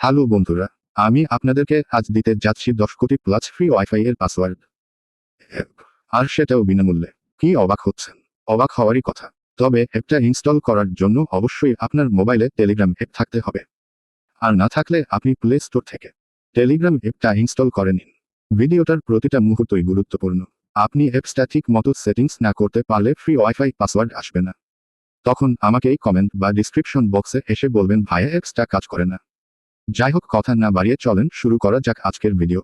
Hello বন্ধুরা, আমি আপনাদেরকে আজ দিতে যাচ্ছি দশ কোটি প্লাস ফ্রি ওয়াইফাই এর পাসওয়ার্ড আর সেটাও বিনামূল্যে। কি অবাক হচ্ছেন? অবাক হওয়ারই কথা। তবে অ্যাপটা ইনস্টল করার জন্য অবশ্যই আপনার মোবাইলে টেলিগ্রাম অ্যাপ থাকতে হবে। আর না থাকলে আপনি প্লে স্টোর থেকে টেলিগ্রাম অ্যাপটা ইনস্টল করে নিন। ভিডিওটার প্রতিটা মুহূর্তই গুরুত্বপূর্ণ। আপনি অ্যাপসটা ঠিক মতো সেটিংস না করতে পারলে ফ্রি ওয়াইফাই পাসওয়ার্ড আসবে না। তখন আমাকেই কমেন্ট বা ডিসক্রিপশন বক্সে এসে বলবেন, ভাইয়া অ্যাপসটা কাজ করে না। যাই হোক কথা না বাড়িয়ে চলেন, শুরু করা যাক আজকের ভিডিও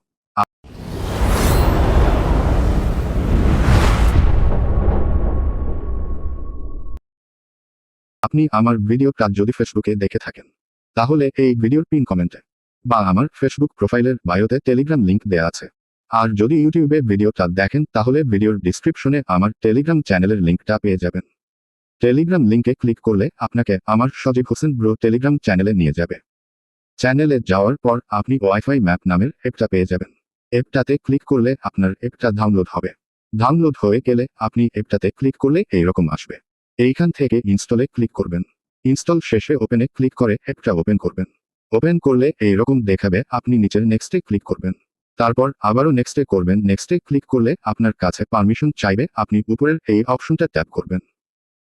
আপনি আমার ভিডিওটা যদি ফেসবুকে দেখে থাকেন, তাহলে এই ভিডিওর পিন কমেন্টে বা আমার ফেসবুক প্রোফাইলের বায়োতে টেলিগ্রাম লিংক দেয়া আছে। আর যদি ইউটিউবে ভিডিওটা দেখেন, তাহলে ভিডিওর ডিসক্রিপশনে আমার টেলিগ্রাম চ্যানেলের লিঙ্কটা পেয়ে যাবেন। টেলিগ্রাম লিংকে ক্লিক করলে আপনাকে আমার সজীব হোসেন ব্রো টেলিগ্রাম চ্যানেলে নিয়ে যাবে। চ্যানেলে যাওয়ার পর আপনি ওয়াইফাই ম্যাপ নামের অ্যাপটা পেয়ে যাবেন। অ্যাপটাতে ক্লিক করলে আপনার অ্যাপটা ডাউনলোড হবে। ডাউনলোড হয়ে গেলে আপনি অ্যাপটাতে ক্লিক করলে এইরকম আসবে। এইখান থেকে ইনস্টলে ক্লিক করবেন। ইনস্টল শেষে ওপেনে ক্লিক করে অ্যাপটা ওপেন করবেন। ওপেন করলে এইরকম দেখাবে আপনি নিচের নেক্সটে ক্লিক করবেন। তারপর আবারও নেক্সটে করবেন। নেক্সটে ক্লিক করলে আপনার কাছে পারমিশন চাইবে। আপনি উপরের এই অপশনটা ট্যাপ করবেন।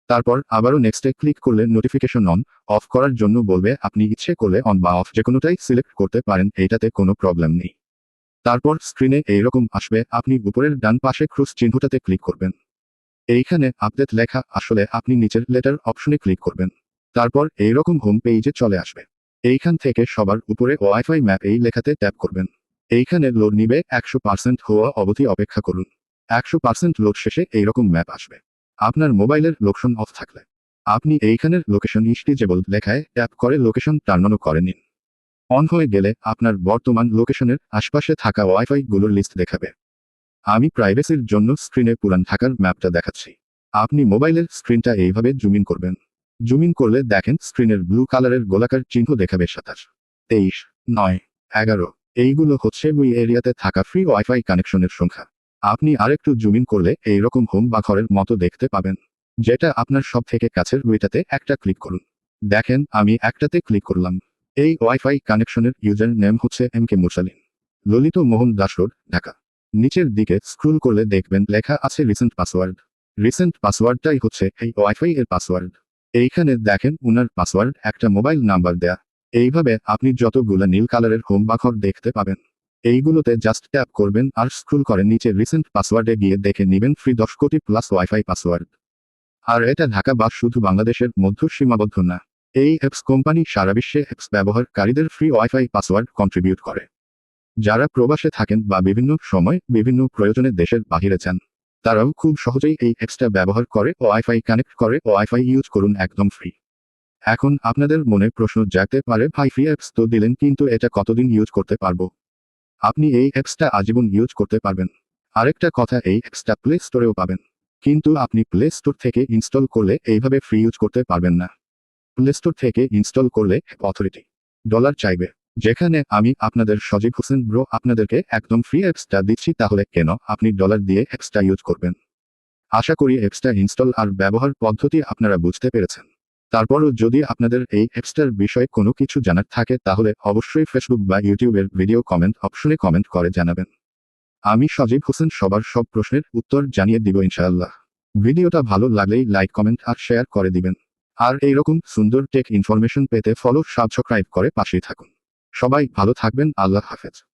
তারপর আবারও নেক্সটে ক্লিক করলে নোটিফিকেশন অন অফ করার জন্য বলবে, আপনি ইচ্ছে করলে অন বা অফ যে কোনোটাই সিলেক্ট করতে পারেন, এইটাতে কোনো প্রবলেম নেই। তারপর স্ক্রিনে এইরকম আসবে, আপনি উপরের ডান পাশে ক্রুজ চিহ্নটাতে ক্লিক করবেন। এইখানে আপডেট লেখা, আসলে আপনি নিচের লেটার অপশনে ক্লিক করবেন। তারপর এইরকম হোম পেজে চলে আসবে। এইখান থেকে সবার উপরে ওয়াইফাই ম্যাপ এই লেখাতে ট্যাপ করবেন। এইখানে লোড নিবে, একশো পার্সেন্ট হওয়া অবধি অপেক্ষা করুন। একশো পার্সেন্ট লোড শেষে এইরকম ম্যাপ আসবে। আপনার মোবাইলের লোকেশন অফ থাকলে। আপনি এইখানের লোকেশন ইস্টিজেবল লেখায় ট্যাপ করে লোকেশন টার্ন করে নিন অন হয়ে গেলে আপনার বর্তমান লোকেশনের আশপাশে থাকা ওয়াইফাই গুলোর লিস্ট দেখাবে। আমি প্রাইভেসির জন্য স্ক্রিনে পুরান ঢাকার ম্যাপটা দেখাচ্ছি। আপনি মোবাইলের স্ক্রিনটা এইভাবে জুমিন করবেন। জুমিন করলে দেখেন স্ক্রিনের ব্লু কালারের গোলাকার চিহ্ন দেখাবে সাতাশ, তেইশ, নয়, এগারো। এইগুলো হচ্ছে ওই এরিয়াতে থাকা ফ্রি ওয়াইফাই কানেকশনের সংখ্যা। আপনি আরেকটু জুমিন করলে এই রকম হোম বা ঘরের মতো দেখতে পাবেন। যেটা আপনার সব থেকে কাছের ওইটাতে একটা ক্লিক করুন। দেখেন, আমি একটাতে ক্লিক করলাম। এই ওয়াইফাই কানেকশনের ইউজার নেম হচ্ছে M K Mursalin Lalit Mohan Das road, Dhaka. নিচের দিকে স্ক্রুল করলে দেখবেন লেখা আছে রিসেন্ট পাসওয়ার্ড রিসেন্ট পাসওয়ার্ডটাই হচ্ছে এই ওয়াইফাই এর পাসওয়ার্ড এইখানে দেখেন উনার পাসওয়ার্ড একটা মোবাইল নাম্বার দেয়া। এইভাবে আপনি যতগুলা নীল কালারের হোম বা ঘর দেখতে পাবেন। এইগুলোতে জাস্ট ট্যাপ করবেন আর স্ক্রুল করে নিচে রিসেন্ট পাসওয়ার্ডে গিয়ে দেখে নেবেন ফ্রি দশ কোটি প্লাস ওয়াইফাই পাসওয়ার্ড আর এটা ঢাকা বা শুধু বাংলাদেশের মধ্য সীমাবদ্ধ না, এই অ্যাপস কোম্পানি সারা বিশ্বে অ্যাপস ব্যবহারকারীদের ফ্রি ওয়াইফাই পাসওয়ার্ড কন্ট্রিবিউট করে। যারা প্রবাসে থাকেন বা বিভিন্ন সময় বিভিন্ন প্রয়োজনে দেশের বাহিরে যান, তারাও খুব সহজেই এই অ্যাপসটা ব্যবহার করে ওয়াইফাই কানেক্ট করে ওয়াইফাই ইউজ করুন একদম ফ্রি এখন আপনাদের মনে প্রশ্ন জাগতে পারে, ভাই ফ্রি অ্যাপস তো দিলেন, কিন্তু এটা কতদিন ইউজ করতে পারব? আপনি এই অ্যাপসটা আজীবন ইউজ করতে পারবেন। আরেকটা কথা, এই অ্যাপসটা প্লে স্টোরেও পাবেন। কিন্তু আপনি প্লে স্টোর থেকে ইনস্টল করলে এইভাবে ফ্রি ইউজ করতে পারবেন না। প্লে স্টোর থেকে ইনস্টল করলে অথরিটি ডলার চাইবে। যেখানে আমি আপনাদের সজীব হোসেন ব্রো আপনাদেরকে একদম ফ্রি অ্যাপসটা দিচ্ছি, তাহলে কেন আপনি ডলার দিয়ে অ্যাপসটা ইউজ করবেন? আশা করি অ্যাপসটা ইনস্টল আর ব্যবহার পদ্ধতি আপনারা বুঝতে পেরেছেন। তারপরও যদি আপনাদের এই অ্যাপসটার বিষয়ে কোনো কিছু জানার থাকে, তাহলে অবশ্যই ফেসবুক বা ইউটিউবের ভিডিও কমেন্ট অপশনে কমেন্ট করে জানাবেন। আমি সজীব হোসেন সবার সব প্রশ্নের উত্তর জানিয়ে দিব ইনশাআল্লাহ। ভিডিওটা ভালো লাগলেই লাইক কমেন্ট আর শেয়ার করে দিবেন। আর এইরকম সুন্দর টেক ইনফরমেশন পেতে ফলো সাবস্ক্রাইব করে পাশেই থাকুন। সবাই ভালো থাকবেন, আল্লাহ হাফেজ।